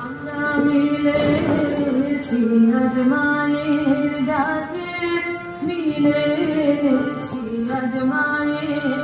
আমরা মিলেছি আজ মায়ের ডাকে মিলেছি আজ মায়ের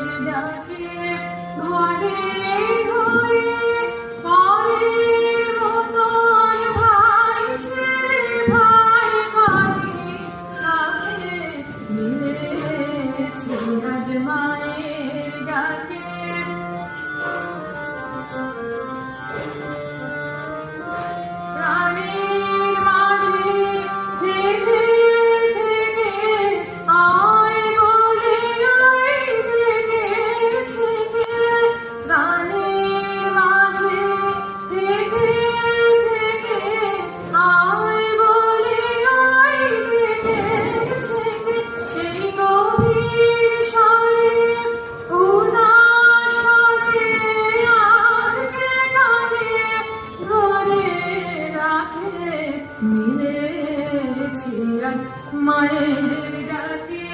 মায়ের ডাকে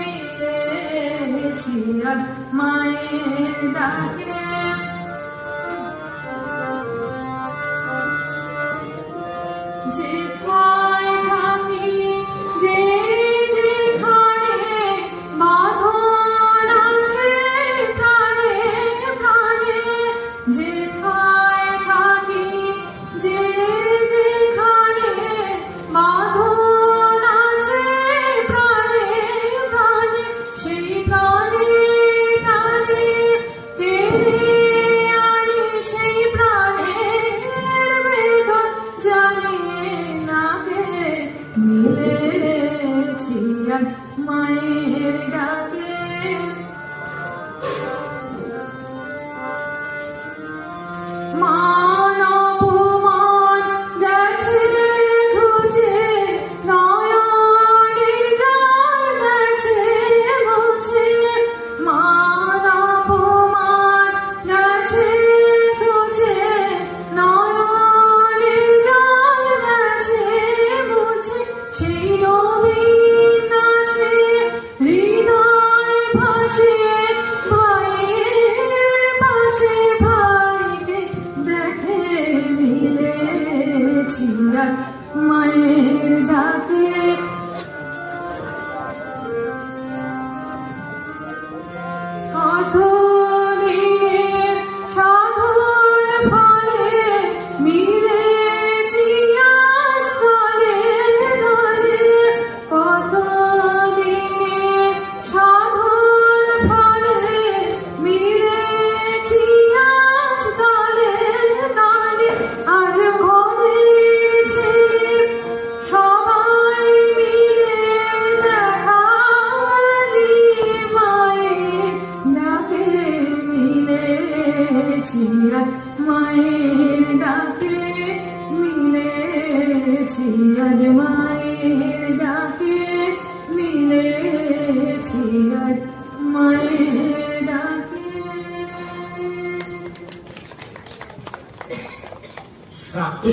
মিলেছি আর মায়ের ডাকে যে My मय মিলেছি আজ মায়ের ডাকে মিলেছি আজ মায়ের ডাকে মিলেছি আজ মায়ের ডাকে। রাত্র